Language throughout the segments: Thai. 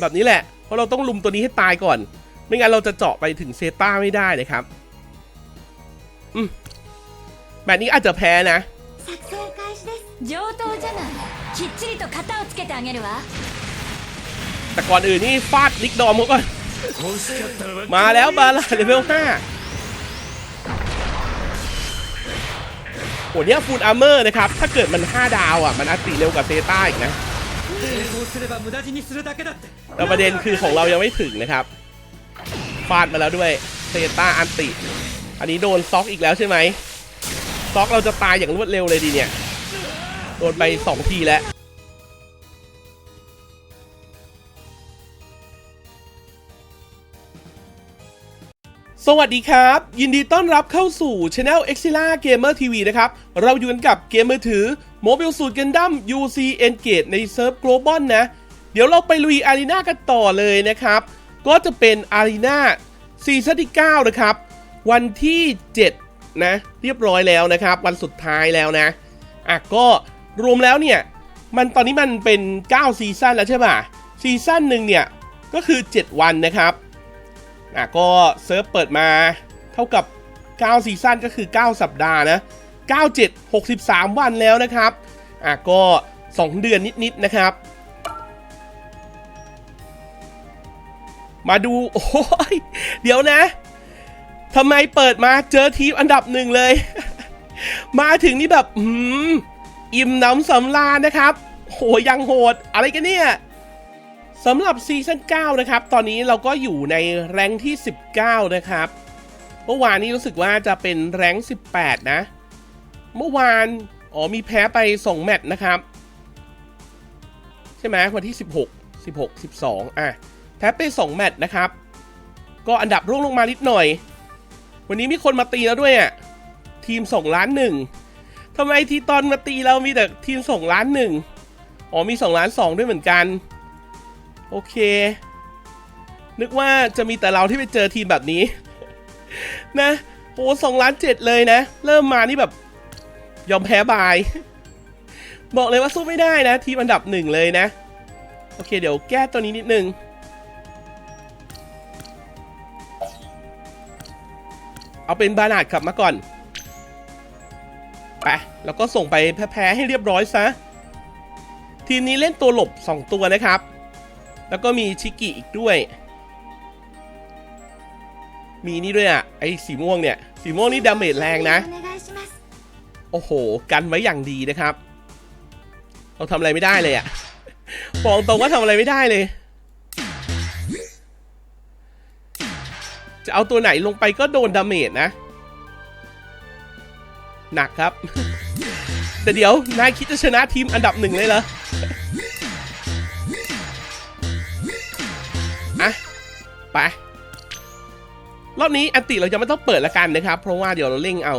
แบบนี้แหละ เพราะเราต้องลุมตัวนี้ให้ตายก่อน ไม่งั้นเราจะเจาะไปถึงเซต้าไม่ได้นะครับอืมแบบนี้อาจจะแพ้นะแต่ก่อนอื่นนี่ฟาดลิกดอมก่อน มาแล้วบาลาเลเวลห้าโอ้เนี้ยฟูดอาร์เมอร์นะครับ ถ้าเกิดมัน 5 ดาวอะ มันอัติเร็วกว่าเซต้าอีกนะ แต่ประเด็นคือของเรายังไม่ถึงนะครับฟาดมาแล้วด้วยเซต้าอันติ อันนี้โดนซ็อกอีกแล้วใช่ไหมซ็อกเราจะตายอย่างรวดเร็วเลยดีเนี่ย โดนไป 2 ทีแล้ว สวัสดีครับ ยินดีต้อนรับเข้าสู่ Channel e x i l a Gamer TV นะครับ เราอยู่กันกับเกมมือถือ Mobile Suit Gundam UC Engage ในเซิร์ฟ Global นะ เดี๋ยวเราไปลุยอารีนากันต่อเลยนะครับ ก็จะเป็นอารีนาซีซั่นที่ 9 นะครับ วันที่ 7 นะ เรียบร้อยแล้วนะครับ วันสุดท้ายแล้วนะ อะก็รวมแล้วเนี่ย มันตอนนี้มันเป็น 9 ซีซั่นแล้วใช่ป่ะซีซั่นหนึ่งเนี่ย ก็คือ 7 วันนะครับ อะก็เซิร์ฟเปิดมาเท่ากับ 9 ซีซั่นก็คือ 9 สัปดาห์นะ 9 7 63 วันแล้วนะครับ อะก็ 2 เดือนนิดๆนะครับ มาดู โอ้ย เดี๋ยวนะทำไมเปิดมาเจอทีมอันดับหนึ่งเลย มาถึงนี่แบบ อืม อิ่มน้ำสำราญนะครับ โหยังโหด อะไรกันเนี่ย สำหรับซีซั่น9นะครับ ตอนนี้เราก็อยู่ในแรงที่ 19 นะครับ เมื่อวานนี้รู้สึกว่าจะเป็นแรง18 นะ เมื่อวาน อ๋อมีแพ้ไป 2 แมตช์นะครับ ใช่ไหมวันที่ 16 16 12 อะ แพ้ไป 2 แมตช์นะครับ ก็อันดับร่วงลงมานิดหน่อย วันนี้มีคนมาตีแล้วด้วยอะ ทีม 2 ล้านหนึ่งทำไมทีตอนมาตีเรามีแต่ทีม 2 ล้านหนึ่งอ๋อมี 2 ล้าน 2 ด้วยเหมือนกัน โอเค นึกว่าจะมีแต่เราที่ไปเจอทีมแบบนี้ นะโอ้สองล้านเจ็ดเลยนะ เริ่มมานี่แบบ ยอมแพ้บาย บอกเลยว่าสู้ไม่ได้นะ ทีมอันดับหนึ่งเลยนะ โอเค เดี๋ยวแก้ตัวนี้นิดนึงเอาเป็นบานาดกลับมาก่อน ไป แล้วก็ส่งไปแพ้ให้เรียบร้อยซะ ทีมนี้เล่นตัวหลบ 2 ตัวนะครับ แล้วก็มีชิกิอีกด้วย มีนี่ด้วยอะ ไอ้สีม่วงเนี่ย สีม่วงนี่ดาเมจแรงนะ โอ้โห กันไว้อย่างดีนะครับ เราทำอะไรไม่ได้เลยอะบอกตรงว่าทำอะไรไม่ได้เลย จะเอาตัวไหนลงไปก็โดนดาเมจนะ หนักครับ แต่เดี๋ยวนายคิดจะชนะทีมอันดับหนึ่งเลยเหรอ ปะรอบนี้อันติเราจะไม่ต้องเปิดละกันนะครับ เพราะว่าเดี๋ยวเราเล่งเอา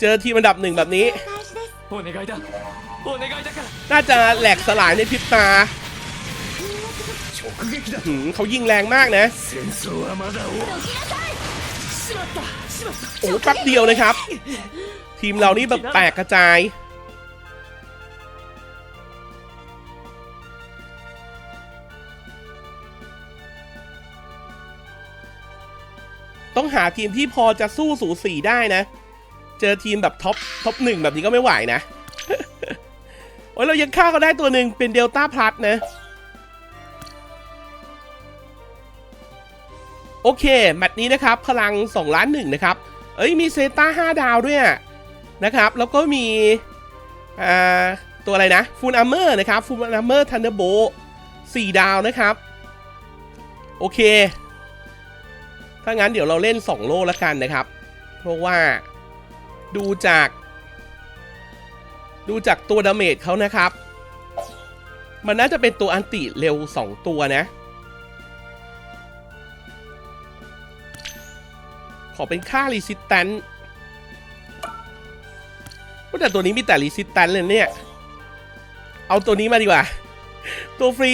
เจอทีมอันดับหนึ่งแบบนี้ น่าจะแหลกสลายในพิบตาเขายิงแรงมากนะ โอ้แป๊บเดียวนะครับ ทีมเรานี่แบบแตกกระจาย ต้องหาทีมที่พอจะสู้สูสีได้นะ เจอทีมแบบท็อปท็อปหนึ่งแบบนี้ก็ไม่ไหวนะ โอ้ยเรายังฆ่าเขาได้ตัวหนึ่งเป็นเดลต้าพลัสนะ โอเค แมตช์นี้นะครับ พลัง 2 ล้านหนึ่งนะครับ เอ้ยมีเซต้า5 ดาวด้วยนะครับ แล้วก็มีอ่าตัวอะไรนะฟูนอัมเมอร์นะครับฟูนอัมเมอร์ทันเดอร์โบสี่ดาวนะครับ โอเค ถ้างั้นเดี๋ยวเราเล่น 2 โลแล้วกันนะครับ เพราะว่าดูจาก ดูจากตัวดาเมจเขานะครับ มันน่าจะเป็นตัวอันติเร็ว 2 ตัวนะ ขอเป็นค่า resistance ว่าแต่ตัวนี้มีแต่ resistance เลยเนี่ย เอาตัวนี้มาดีกว่า ตัวฟรี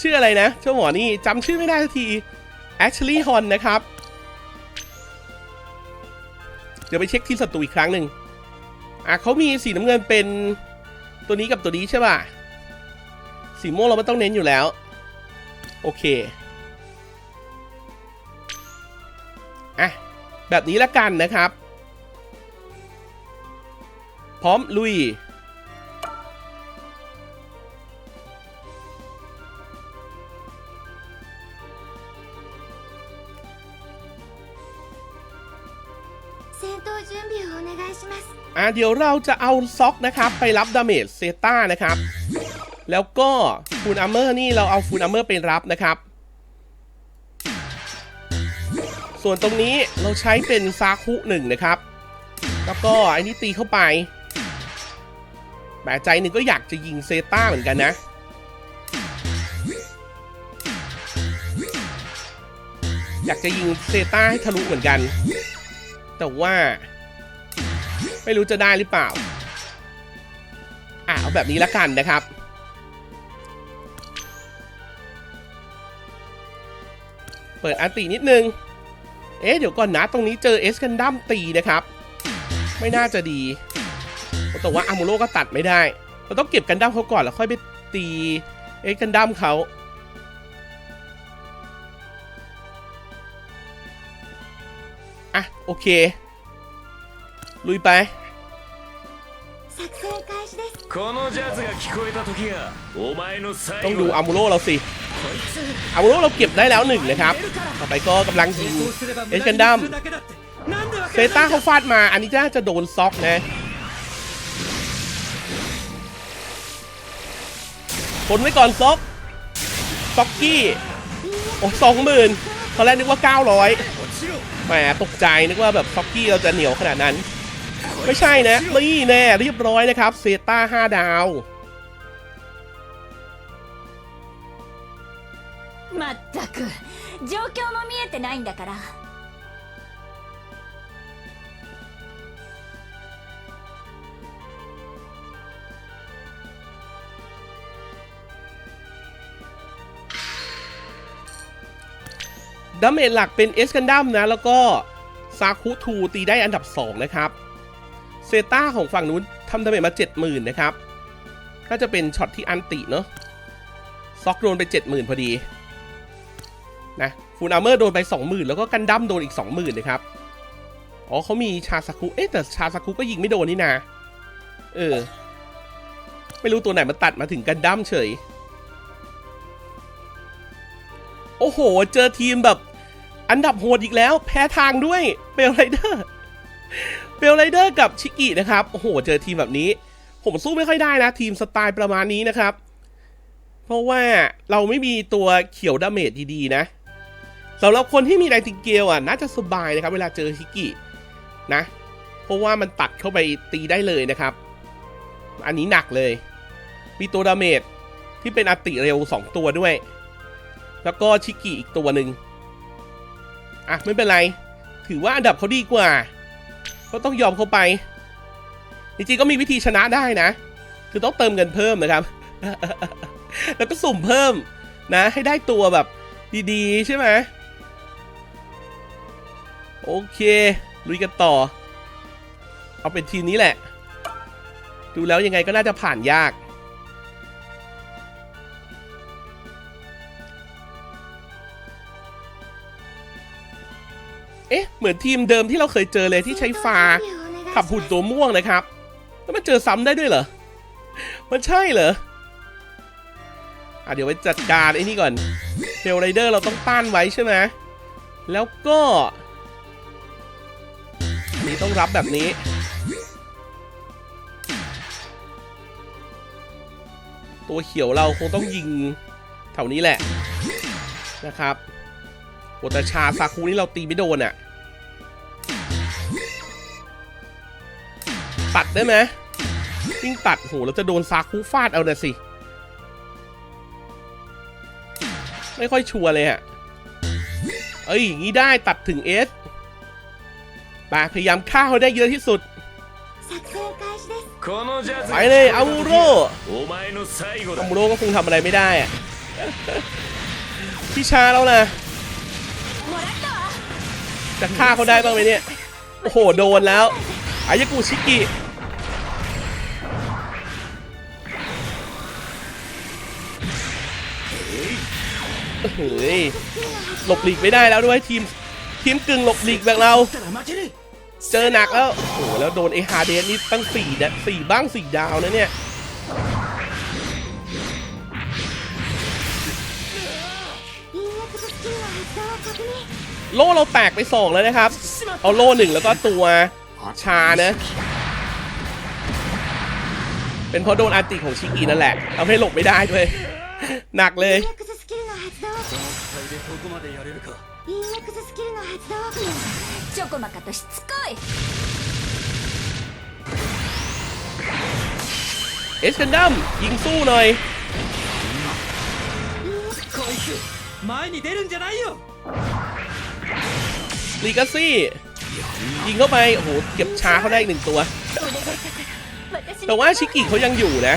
ชื่ออะไรนะเจ้าหมอนี่จำชื่อไม่ได้สักที Ashley Hon นะครับ เดี๋ยวไปเช็คที่ศัตรูอีกครั้งหนึ่งอะเขามีสีน้ำเงินเป็นตัวนี้กับตัวนี้ใช่ป่ะ สีม่วงเราไม่ต้องเน้นอยู่แล้ว โอเค อะ แบบนี้ละกันนะครับ พร้อมลุย อะเดี๋ยวเราจะเอาซ็อกนะครับ ไปรับดาเมจเซต้านะครับ แล้วก็ฟูนอัมเมอร์นี่เราเอาฟูนอัมเมอร์ไปรับนะครับ ส่วนตรงนี้เราใช้เป็นซาคุหนึ่งนะครับ แล้วก็ไอ้นี่ตีเข้าไปแต่ใจหนึ่งก็อยากจะยิงเซต้าเหมือนกันนะอยากจะยิงเซต้าให้ทะลุเหมือนกัน แต่ว่า ไม่รู้จะได้หรือเปล่า อะเอาแบบนี้ละกันนะครับ เปิดอันตีนิดนึง เอ๊ะเดี๋ยวก่อนนะ ตรงนี้เจอเอสกันดั้มตีนะครับ ไม่น่าจะดี แต่ว่าอามูโรก็ตัดไม่ได้ เราต้องเก็บกันดั้มเขาก่อนแล้วค่อยไปตีเอสกันดั้มเขาอะโอเค ลุยไปต้องดูอามูโรเราสิอามูโรเราเก็บได้แล้วหนึ่งนะครับ ต่อไปก็กำลังยิงเอชกันดัมเซต้าเขาฟาดมา อันนี้จะจะโดนซ็อกนะผลไว้ก่อนซ็อกซ็อกกี้ โอ้สองหมื่นตอนแรกนึกว่า 900แหมตกใจนึกว่าแบบซ็อกกี้เราจะเหนียวขนาดนั้น ไม่ใช่นะนี่แน่เรียบร้อยนะครับ เซต้า 5 ดาว まったく状況も見えてないんだから ดาเมจหลักเป็นเอสกันดัมนะ แล้วก็ซาคุทูตีได้อันดับ 2 นะครับ เซต้าของฝั่งนู้นทำดาเมจมา 70,000 นะครับ น่าจะเป็นช็อตที่อันติเนาะซ็อกโดนไป 70,000 พอดี นะฟูนอาเมอร์โดนไป 20,000 แล้วก็กันดั้มโดนอีก 20,000 นะครับ อ๋อเขามีชาซาคุเอ๊ะแต่ชาซาคุก็ยิงไม่โดนนี่นาเออ ไม่รู้ตัวไหนมันตัดมาถึงกันดั้มเฉย โอ้โห เจอทีมแบบ อันดับโหดอีกแล้ว แพ้ทางด้วยเปลไรเดอร์ เปลไรเดอร์กับชิกินะครับ โอ้โห เจอทีมแบบนี้ ผมสู้ไม่ค่อยได้นะ ทีมสไตล์ประมาณนี้นะครับ เพราะว่าเราไม่มีตัวเขียวดาเมจดีๆนะสำหรับคนที่มีไดติงเกลอะน่าจะสบายนะครับ เวลาเจอชิกินะ เพราะว่ามันตัดเข้าไปตีได้เลยนะครับ อันนี้หนักเลย มีตัวดาเมจที่เป็นอติเร็ว 2 ตัวด้วย แล้วก็ชิกิอีกตัวหนึ่งอะไม่เป็นไร ถือว่าอันดับเขาดีกว่า ก็ต้องยอมเขาไป จริงๆก็มีวิธีชนะได้นะ คือต้องเติมเงินเพิ่มนะครับ แล้วก็สุ่มเพิ่มนะ ให้ได้ตัวแบบดีๆ ใช่ไหมโอเคลุยกันต่อ เอาเป็นทีมนี้แหละ ดูแล้วยังไงก็น่าจะผ่านยาก เอ๊ะ เหมือนทีมเดิมที่เราเคยเจอเลยที่ใช้ฟาขับหุ่นตัวม่วงนะครับ แล้วมันเจอซ้ำได้ด้วยเหรอ มันใช่เหรอ อะเดี๋ยวไปจัดการไอ้นี่ก่อนเทลไรเดอร์เราต้องต้านไว้ใช่ไหม แล้วก็นี่ต้องรับแบบนี้ ตัวเขียวเราคงต้องยิงแถวนี้แหละนะครับโอแต่ชาซาคุนี่เราตีไม่โดนอะ่ะ ตัดได้ไหมวิ่งตัดโหเราจะโดนซาคูฟาดเอาน่ะสิ ไม่ค่อยชัวร์เลยฮะ เอ้ยอย่างนี้ได้ตัดถึงเอสปพยายามฆ่าเขาได้เยอะที่สุด ไปเลยอามูโร่อามูโร่ก็คงทำอะไรไม่ได้อะพี่ชาแล้วนะจะฆ่าเขาได้บ้างไหมเนี่ย โอ้โห โดนแล้วอายากุชิกิ ยหลบหลีกไม่ได้แล้วด้วยทีมทีมกึ่งหลบหลีกแบบเราเจอหนักแล้ว โอ้แล้วโดนไอฮาเดนนี่ตั้งสี่ดสี่บ้างสี่ดาวนะเนี่ยโล่เราแตกไปสองแล้วนะครับ เอาโล่หนึ่งแล้วก็ตัวชานะ เป็นเพราะโดนอาติของชิกีนั่นแหละทำให้หลบไม่ได้ด้วย หนักเลย เอสกันดัมยิงสู้หน่อยลีกาซี่ยิงเข้าไป โอ้โห เก็บช้าเขาได้อีกหนึ่งตัว แต่ว่าชิกิเขายังอยู่นะ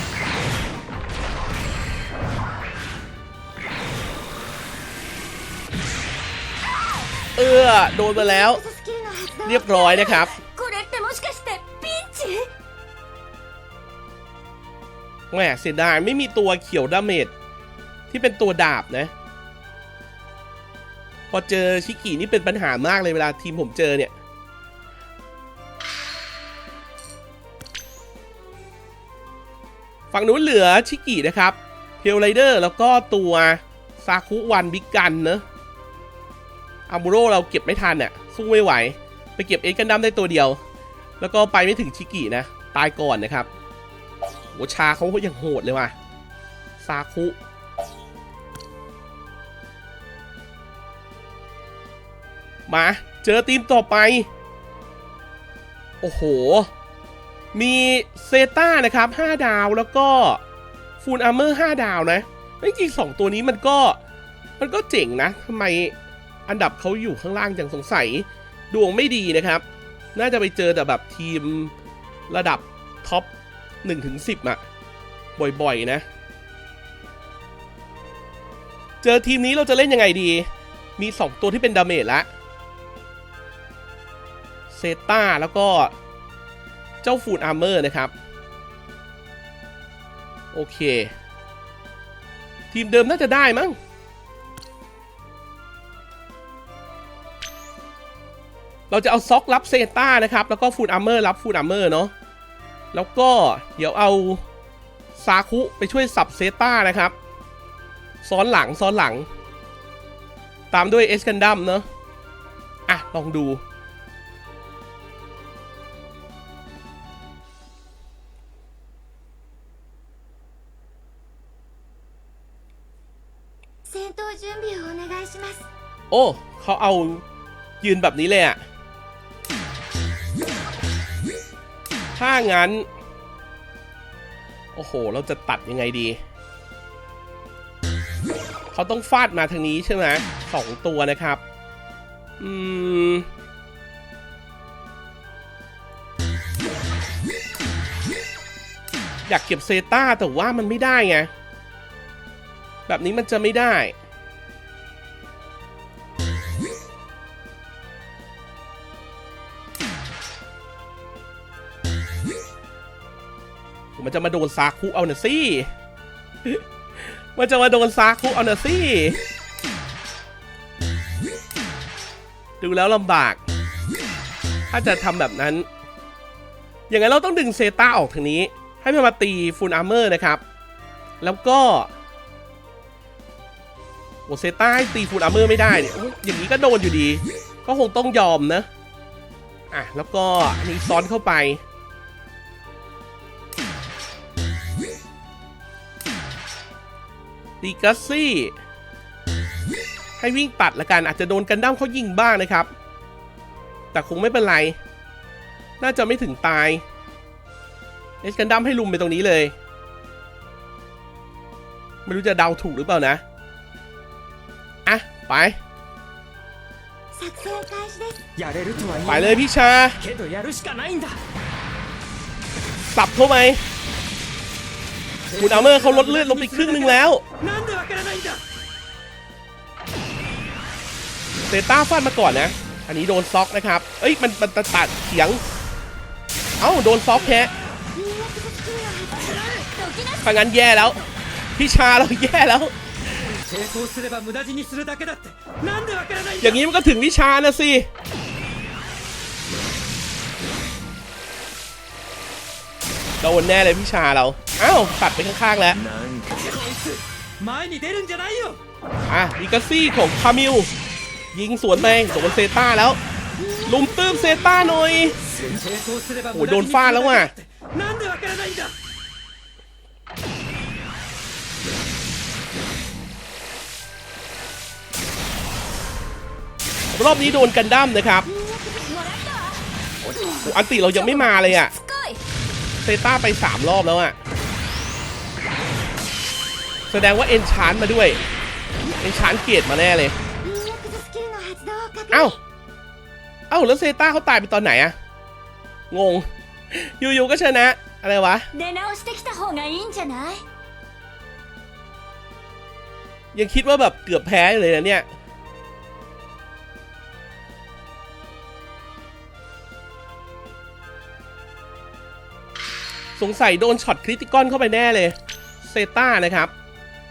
เออโดนมาแล้ว เรียบร้อยนะครับ แหมเสียดายไม่มีตัวเขียวดาเมจที่เป็นตัวดาบนะ พอเจอชิกินี่เป็นปัญหามากเลยเวลาทีมผมเจอเนี่ย ฝั่งนู้นเหลือชิกินะครับ เพลไรเดอร์แล้วก็ตัวซาคุวันบิกกันเนอะ อามูโรเราเก็บไม่ทันเนี่ยสู้ไม่ไหว ไปเก็บเอ็กกันดัมได้ตัวเดียว แล้วก็ไปไม่ถึงชิกินะ ตายก่อนนะครับโหชาเขาอย่างโหดเลยว่ะซาคุมาเจอทีมต่อไป โอ้โห มีเซต้านะครับ 5 ดาวแล้วก็ฟูลอาร์เมอร์ 5 ดาวนะจริงๆสองตัวนี้มันก็มันก็เจ๋งนะทำไม อันดับเขาอยู่ข้างล่างอย่างสงสัย ดวงไม่ดีนะครับ น่าจะไปเจอแต่แบบทีมระดับท็อป1ถึง10อะบ่อยๆนะ เจอทีมนี้เราจะเล่นยังไงดี มี 2 ตัวที่เป็นดาเมจละเซต้าแล้วก็เจ้าฟูดอาร์เมอร์นะครับ โอเค ทีมเดิมน่าจะได้มั้ง เราจะเอาซ็อกรับเซต้านะครับ แล้วก็ฟูดอัมเมอร์รับฟูดอัมเมอร์เนาะแล้วก็เดี๋ยวเอาซาคุไปช่วยสับเซต้านะครับ ซ้อนหลังซ้อนหลัง ตามด้วยเอสกันดัมเนาะอะ ลองดู โอ้ เขาเอายืนแบบนี้เลยอะ ถ้างั้น โอ้โห เราจะตัดยังไงดี เขาต้องฟาดมาทางนี้ใช่ไหมสองตัวนะครับ อืม อยากเก็บเซต้าแต่ว่ามันไม่ได้ไง แบบนี้มันจะไม่ได้ จะมาโดนซาคุเอาเนอะสิมันจะมาโดนซาคุเอาเนอะสิดูแล้วลำบาก ถ้าจะทำแบบนั้น อย่างนั้นเราต้องดึงเซต้าออกทางนี้ ให้มันมาตีฟูลอาร์เมอร์นะครับ แล้วก็โอเซต้าให้ตีฟูลอาร์เมอร์ไม่ได้เนี่ยอยอย่างนี้ก็โดนอยู่ดี ก็คงต้องยอมนะ อะ แล้วก็อันนี้ซ้อนเข้าไป ตีกัสซี่ ให้วิ่งปัดละกัน อาจจะโดนกันดั้มเขายิงบ้างนะครับ แต่คงไม่เป็นไร น่าจะไม่ถึงตาย เอสกันดั้มให้ลุมไปตรงนี้เลย ไม่รู้จะเดาถูกหรือเปล่านะอะไปไปเลยพี่ชาสับเข้าไป คุณอาเมอร์เขาลดเลือดลงไปครึ่งหนึ่งแล้วเซต้าฟาดมาก่อนนะ อันนี้โดนซ็อกนะครับ เอ้ยมันมันตัดเสียง เอ้าโดนซ็อกแฮะถ้างั้นแย่แล้ว พี่ชาเราแย่แล้ว อย่างนี้มันก็ถึงวิชานะสิ โดนแน่เลยพี่ชาเรา อ้าวตัดไปข้างๆแล้วไม่นี่เดือยู่ะลิกาซี่ของคามิล ยิงสวนแมงโดนเซต้าแล้ว ลุมตื้มเซต้าหน่อยโอ้โดนฟาดแล้วว่ะรอบนี้โดนกันดั้มนะครับอันติเรายังไม่มาเลยอะ เซต้าไป 3 รอบแล้วอะแสดงว่าเอนชานมาด้วย เอนชานเกียดมาแน่เลย เอ้า เอ้าแล้วเซต้าเขาตายไปตอนไหนอะงง อยู่ๆก็ชนะ อะไรวะ ยังคิดว่าแบบเกือบแพ้เลยนะเนี่ย สงสัยโดนช็อตคริติคอนเข้าไปแน่เลยเซต้านะครับ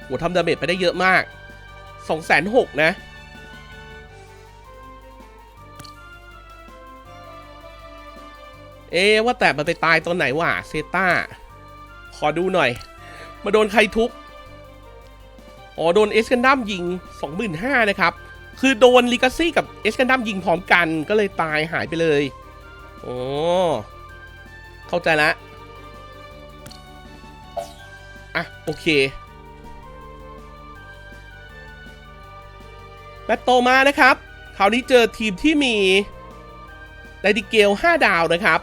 โหทำดาเมจไปได้เยอะมาก2 6 0 0 0นะ เอ๊ว่าแต่มันไปตายตอนไหนวะเซต้า ขอดูหน่อย มาโดนใครทุบอ๋อโดนเอสกันดัมยิง 25,000นะครับ คือโดนลิกาซี่กับเอสกันดัมยิงพร้อมกันก็เลยตายหายไปเลย โอ้ เข้าใจละ อะ โอเคแมตโตมานะครับ คราวนี้เจอทีมที่มีไดดิเกล 5 ดาวนะครับ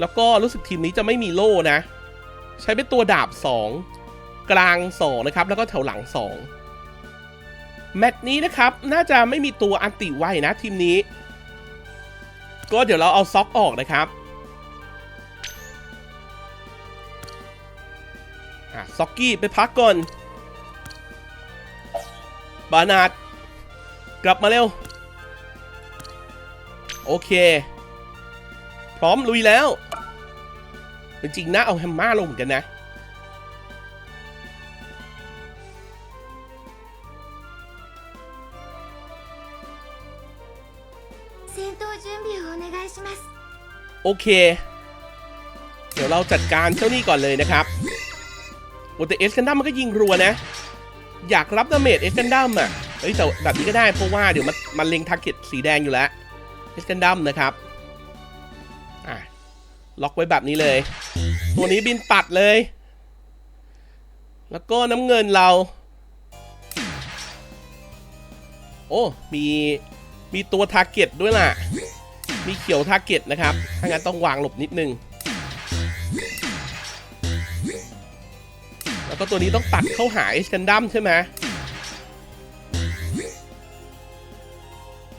แล้วก็รู้สึกทีมนี้จะไม่มีโล่นะ ใช้เป็นตัวดาบ 2 กลาง 2 นะครับ แล้วก็แถวหลัง 2 แมตช์นี้นะครับ น่าจะไม่มีตัวอันติไวนะทีมนี้ ก็เดี๋ยวเราเอาซ็อกออกนะครับ อ่ซ็อกกี้ไปพักก่อน บานาดกลับมาเร็ว โอเค พร้อมลุยแล้วเป็นจริงนะเอาแฮมม่าลงกันนะโอเค เดี๋ยวเราจัดการเจ้านี่ก่อนเลยนะครับ แต่เอสกันดัมมันก็ยิงรัวนะ อยากรับดาเมจเอสกันดัมอะเฮ้ยแต่แบบนี้ก็ได้เพราะว่าเดี๋ยวมันมันเล็งทาร์เก็ตสีแดงอยู่แล้วเอสกันดัมนะครับอะล็อกไว้แบบนี้เลย ตัวนี้บินปัดเลย แล้วก็น้ำเงินเรา โอ้มีมีตัวทาร์เก็ตด้วยล่ะ มีเขียวทาร์เก็ตนะครับถ้างั้นต้องวางหลบนิดนึง ก็ตัวนี้ต้องตัดเข้าหาเอชกันดั้มใช่ไหม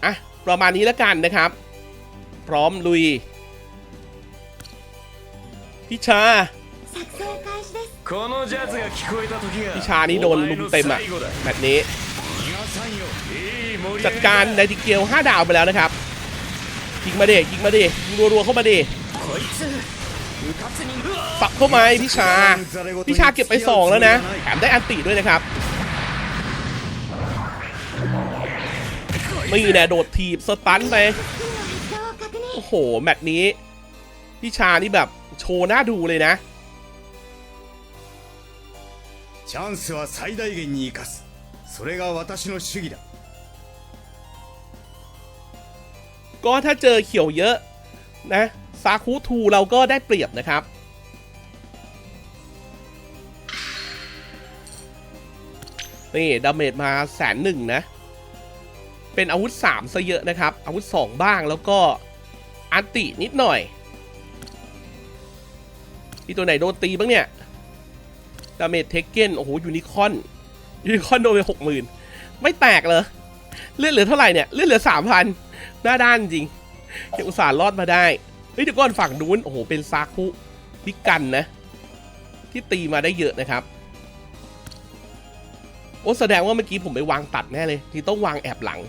อะ ประมาณนี้แล้วกันนะครับ พร้อมลุยพิชาพิชานี้โดนลุมเต็มอะแบบนี้ จัดการไดติเกียว5ดาวไปแล้วนะครับยิงมาเดยิงมาเดยิงรัวๆเข้ามาเด こいつうかつにうわ ปักเข้ามาให้พิชา พิชาเก็บไป 2 แล้วนะ แถมได้อันติด้วยนะครับ ไม่แน่โดดถีบสตันไป スキルの発動を確認 โอ้โห แมตช์นี้ พิชานี่แบบโชว์หน้าดูเลยนะ チャンスは最大限に生かすそれが私の主義だ ก็ถ้าเจอเขียวเยอะนะ ซาคุทูเราก็ได้เปรียบนะครับ นี่ดาเมจมาแสนหนึ่งนะ เป็นอาวุธ 3 ซะเยอะนะครับ อาวุธ 2 บ้างแล้วก็อันตินิดหน่อยมีตัวไหนโดนตีบ้างเนี่ยดาเมจเทคเก้นโอ้โหยูนิคอนยูนิคอนโดนไปหกหมื่นไม่แตกเลยเลือดเหลือเท่าไหร่เนี่ยเลือดเหลือสามพันหน้าด้านจริงยังอุตส่าห์รอดมาได้ เฮ้ยเดี๋ยวก่อนฝั่งนู้นโอ้โหเป็นซาคุพิกันนะ ที่ตีมาได้เยอะนะครับ โอ้แสดงว่าเมื่อกี้ผมไปวางตัดแน่เลย ที่ต้องวางแอบหลัง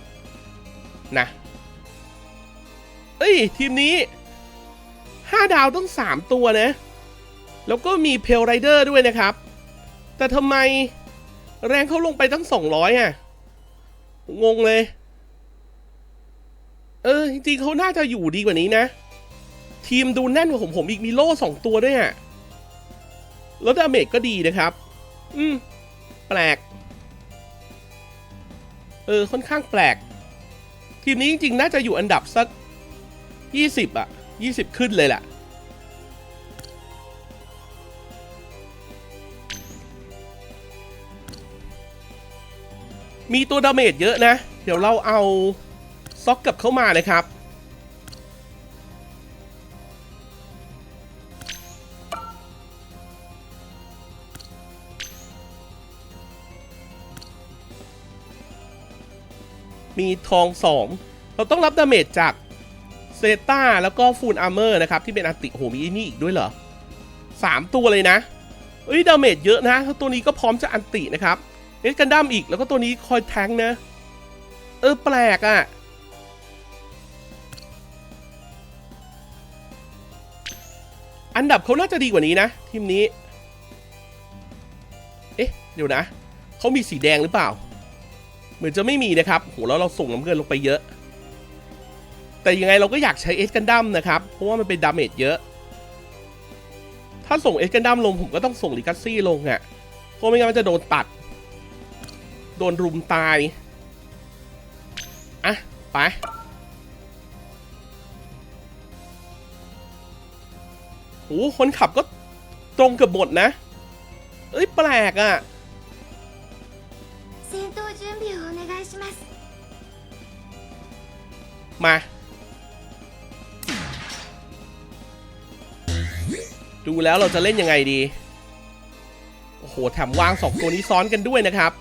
นะเอ้ย ทีมนี้ห้าดาวต้องสามตัวนะ แล้วก็มีเพลไรเดอร์ด้วยนะครับ แต่ทำไมแรงเขาลงไปตั้งสองร้อยอะ งงเลย เออ จริงๆเขาน่าจะอยู่ดีกว่านี้นะ ทีมดูแน่นกว่าผมผมอีกมีโล่สองตัวด้วยอะแล้วดาเมจก็ดีนะครับ อืม แปลก เออ ค่อนข้างแปลก ทีมนี้จริงๆ น่าจะอยู่อันดับสักยี่สิบอะยี่สิบขึ้นเลยแหละมีตัวดาเมจเยอะนะ เดี๋ยวเราเอา ซ็อกกลับเข้ามานะครับ มีทองสองเราต้องรับดาเมจจากเซต้าแล้วก็ฟูลอาร์เมอร์นะครับ ที่เป็นอันติโอ้โหมีไอ้นี่อีกด้วยเหรอสามตัวเลยนะเอ้ยดาเมจเยอะนะตัวนี้ก็พร้อมจะอันตินะครับเอสกันดั้มอีกแล้วก็ตัวนี้คอยแทงนะ เออแปลกอะ่ะอันดับเขาน่าจะดีกว่านี้นะ ทีมนี้ เอ๊ะ เดี๋ยวนะ เขามีสีแดงหรือเปล่า เหมือนจะไม่มีนะครับโหแล้วเราส่งน้ำเงินลงไปเยอะ แต่ยังไงเราก็อยากใช้เอสกันดั้มนะครับ เพราะว่ามันเป็นดาเมจเยอะ ถ้าส่งเอสกันดั้มลงผมก็ต้องส่งลิกัสซี่ลงอะ่ะเพราะไม่งั้นมันจะโดนตัด โดนรุมตาย อะ ไปโอ้คนขับก็ตรงเกือบหมดนะ เอ้ยแปลกอะ่ะ มา ดูแล้วเราจะเล่นยังไงดี โอ้โหแถมวางสองตัวนี้ซ้อนกันด้วยนะครับ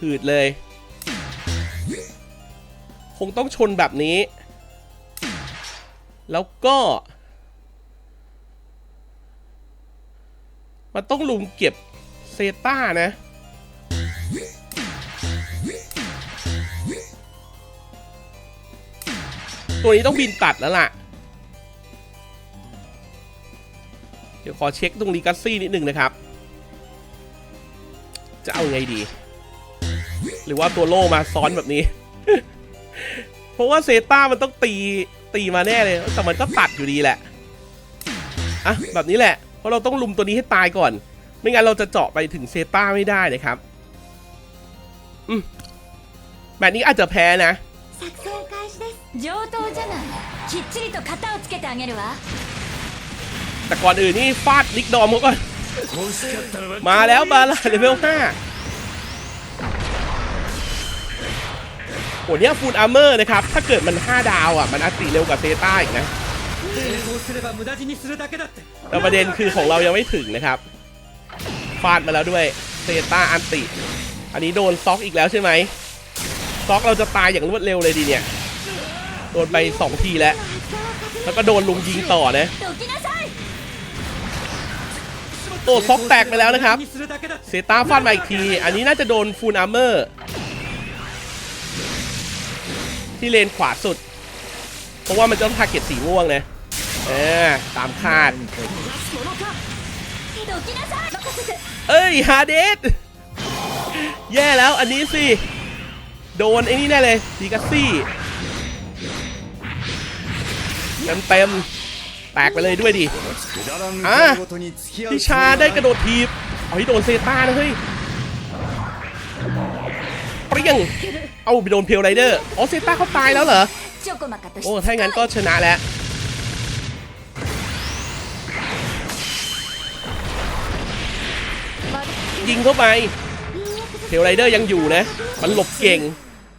หืดเลย คงต้องชนแบบนี้ แล้วก็มันต้องลุมเก็บเซต้านะ ตัวนี้ต้องบินตัดแล้วล่ะ เดี๋ยวขอเช็คตรงลีกัสซี่นิดนึงนะครับ จะเอาไงดี หรือว่าตัวโล่มาซ้อนแบบนี้ เพราะว่าเซต้ามันต้องตีตีมาแน่เลย แต่มันก็ตัดอยู่ดีแหละ อะ แบบนี้แหละ เพราะเราต้องลุมตัวนี้ให้ตายก่อน ไม่งั้นเราจะเจาะไปถึงเซต้าไม่ได้นะครับ อืมแบบนี้อาจจะแพ้นะ 上等じゃないきっちりと型をつけてあげるわ แต่ก่อนอื่นนี่ฟาดลิกดอมเขาก่อน มาแล้วบาลาเลเวล5โหเนี่ยฟูลอาร์เมอร์นะครับ ถ้าเกิดมัน 5 ดาวอ่ะ มันอัตติเร็วกว่าเซต้าอีกนะ そうすれば無駄死にするだけだって แต่ประเด็นคือของเรายังไม่ถึงนะครับ ฟาดมาแล้วด้วยเซต้าอันติ อันนี้โดนซ็อกอีกแล้วใช่ไหมซ็อกเราจะตายอย่างรวดเร็วเลยดีเนี่ย โดนไป 2 ทีแล้ว แล้วก็โดนลุงยิงต่อนะโอ้ซอกแตกไปแล้วนะครับ เซตาฟาดมาอีกที อันนี้น่าจะโดนฟูลอาร์เมอร์ ที่เลนขวาสุด เพราะว่ามันจะต้องทาเก็ตสีม่วงนะเออตามคาด เอ้ย ฮาเดสแย่แล้วอันนี้สิ โดนไอ้นี่แน่เลยดีกัสซี่ เต็มเต็มแตกไปเลยด้วยดิอะพิชาได้กระโดดทีบเฮ้ยโดนเซตานะเฮ้ยเปรี้ยง เอาไปโดนเพียวไรเดอร์อ๋อเซตาเขาตายแล้วเหรอ โอ้ ถ้าอย่างนั้นก็ชนะแล้วยิงเข้าไปเทลไรเดอร์ยังอยู่นะ มันหลบเก่ง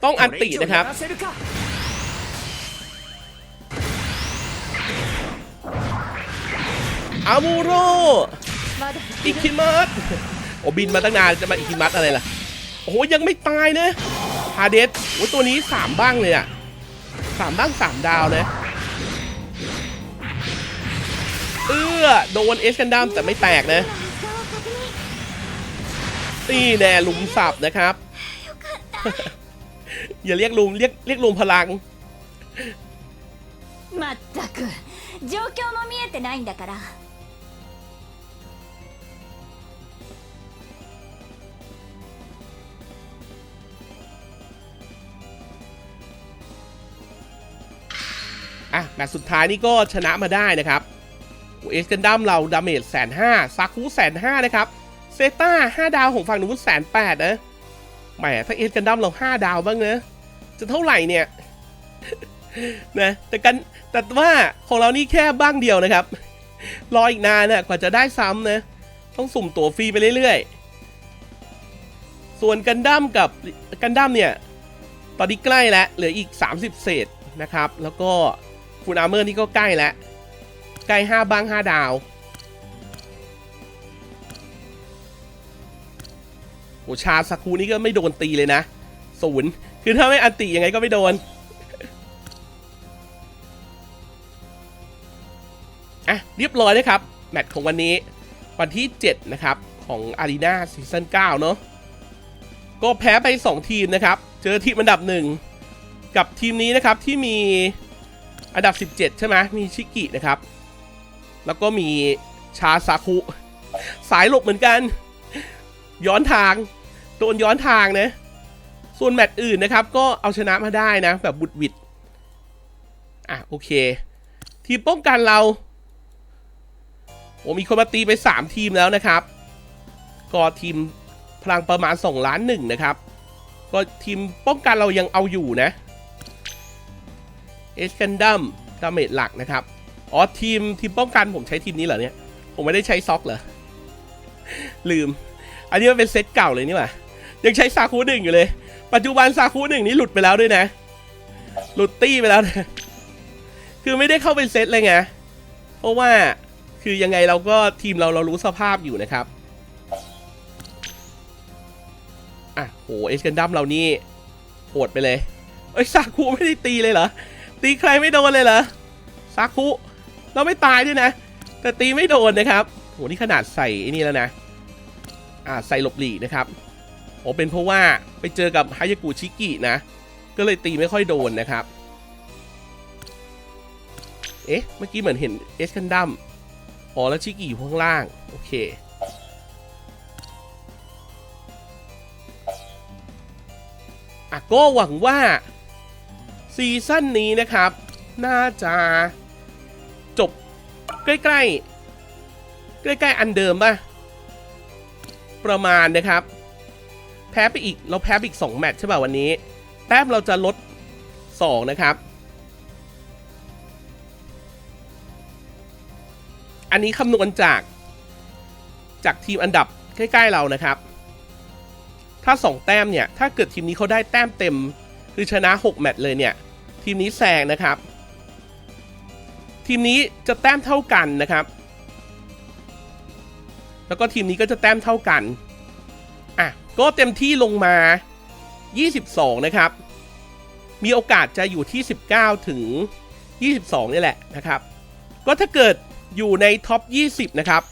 ต้องอันตีนะครับ อามูโร まだ อิคิมัสโอ้บินมาตั้งนานจะมาอิคิมัสอะไรล่ะ โอ้โหยังไม่ตายนะฮาเดสโอ้ตัวนี้สามบ้างเลยอะสามบ้างสามดาวนะ เอื้อโดนเอสกันดัมแต่ไม่แตกนะ นี่แน่ลุมสับนะครับ อย่าเรียกลุมเรียกเรียกลุมพลัง まったく状況も見えてないんだから อะแมตช์สุดท้ายนี่ก็ชนะมาได้นะครับเอสกันดัมเราดาเมจแสนห้าซาคุแสนห้านะครับเซต้าห้าดาวของฝั่งนู้นแสนแปดนะแหมถ้าเอสกันดัมเราห้าดาวบ้างเนะจะเท่าไหร่เนี่ยนะแต่กันแต่ว่าของเรานี่แค่บ้างเดียวนะครับ รออีกนานนะกว่าจะได้ซ้ำนะต้องสุ่มตัวฟรีไปเรื่อยๆ ส่วนกันดั้มกับกันดั้มเนี่ย ตอนนี้ใกล้แล้วเหลืออีก 30 เศษนะครับ แล้วก็ ฟูนอาร์เมอร์นี่ก็ใกล้แล้ว ใกล้5บ้าง5ดาว โอชาซาคูนี่ก็ไม่โดนตีเลยนะศูนย์คือถ้าไม่อันติยังไงก็ไม่โดนอะเรียบร้อยนะครับ แมตช์ของวันนี้วันที่ 7 นะครับ ของอารีนาซีซั่น9เนาะก็แพ้ไป 2 ทีมนะครับ เจอทีมอันดับหนึ่งกับทีมนี้นะครับที่มี อันดับ 17 ใช่ไหมมีชิกินะครับ แล้วก็มีชาซาคุสายหลบเหมือนกัน ย้อนทาง โดนย้อนทางนะส่วนแมตช์อื่นนะครับ ก็เอาชนะมาได้นะ แบบบุดวิดอะ โอเค ทีมป้องกันเราโอ้มีคนมาตีไป 3 ทีมแล้วนะครับ ก็ทีมพลังประมาณ 2 ล้านหนึ่งนะครับ ก็ทีมป้องกันเรายังเอาอยู่นะ เอสกันดัมดาเมจหลักนะครับ อ๋อทีมทีมป้องกันผมใช้ทีมนี้เหรอเนี่ย ผมไม่ได้ใช้ซ็อกเหรอ ลืม อันนี้มันเป็นเซตเก่าเลยนี่หว่า ยังใช้ซาคูหนึ่งอยู่เลย ปัจจุบันซาคูหนึ่งนี่หลุดไปแล้วด้วยนะ หลุดตี้ไปแล้วนะ คือไม่ได้เข้าเป็นเซตเลยไง เพราะว่าคือยังไงเราก็ทีมเราเรารู้สภาพอยู่นะครับ อะโหเอสกันดัมเรานี่โหดไปเลย เอ้ยซาคุไม่ได้ตีเลยเหรอ ตีใครไม่โดนเลยเหรอซาคุเราไม่ตายด้วยนะ แต่ตีไม่โดนนะครับโหนี่ขนาดใส่ไอ้นี่แล้วนะ อ่าใส่หลบหลีนะครับโอ้เป็นเพราะว่าไปเจอกับฮายากุชิกินะ ก็เลยตีไม่ค่อยโดนนะครับ เอ๊ะ เมื่อกี้เหมือนเห็นเอสกันดัมอ๋อแล้วชิกิอยู่ข้างล่าง โอเคอะก็หวังว่า ซีซั่นนี้นะครับ น่าจะจบใกล้ๆ ใกล้ๆ อันเดิมป่ะ ประมาณนะครับ แพ้ไปอีกเราแพ้ไปอีก 2 แมตช์ใช่ป่ะวันนี้ แต้มเราจะลด 2 นะครับ อันนี้คำนวณจากจากทีมอันดับใกล้ๆเรานะครับ ถ้า 2 แต้มเนี่ย ถ้าเกิดทีมนี้เขาได้แต้มเต็ม คือชนะ 6 แมตช์เลยเนี่ย ทีมนี้แซงนะครับ ทีมนี้จะแต้มเท่ากันนะครับ แล้วก็ทีมนี้ก็จะแต้มเท่ากันอะก็เต็มที่ลงมา 22 นะครับ มีโอกาสจะอยู่ที่ 19 ถึง 22 นี่แหละนะครับ ก็ถ้าเกิดอยู่ในท็อป 20 นะครับ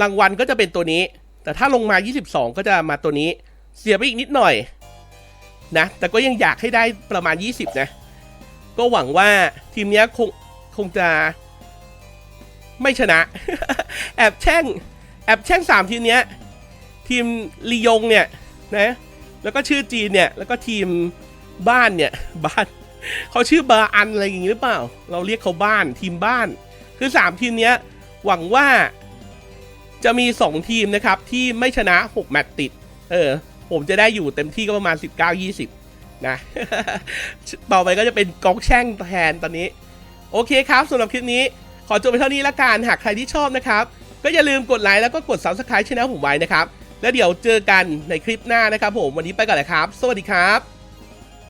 รางวัลก็จะเป็นตัวนี้ แต่ถ้าลงมา 22 ก็จะมาตัวนี้ เสียไปอีกนิดหน่อยนะ แต่ก็ยังอยากให้ได้ประมาณ 20 นะ ก็หวังว่าทีมนี้คงคงจะไม่ชนะ แอบแช่ง แอบแช่งสามทีมเนี้ย ทีมลียงเนี่ยนะแล้วก็ชื่อจีนเนี่ย แล้วก็ทีมบ้านเนี่ย บ้าน เขาชื่อบาอันอะไรอย่างงี้หรือเปล่า เราเรียกเขาบ้านทีมบ้าน คือสามทีมเนี้ย หวังว่าจะมี 2 ทีมนะครับ ที่ไม่ชนะ 6 แมตช์ติด เออ ผมจะได้อยู่เต็มที่ก็ประมาณ 19-20 นะ ต่อไปก็จะเป็นกองแช่งแทนตอนนี้ โอเคครับสำหรับคลิปนี้ ขอจบไปเท่านี้ละกันหากใครที่ชอบนะครับ ก็อย่าลืมกดไลค์แล้วก็กด Subscribe ช่องผมไว้นะครับ แล้วเดี๋ยวเจอกันในคลิปหน้านะครับผมวันนี้ไปก่อนเลยครับ สวัสดีครับ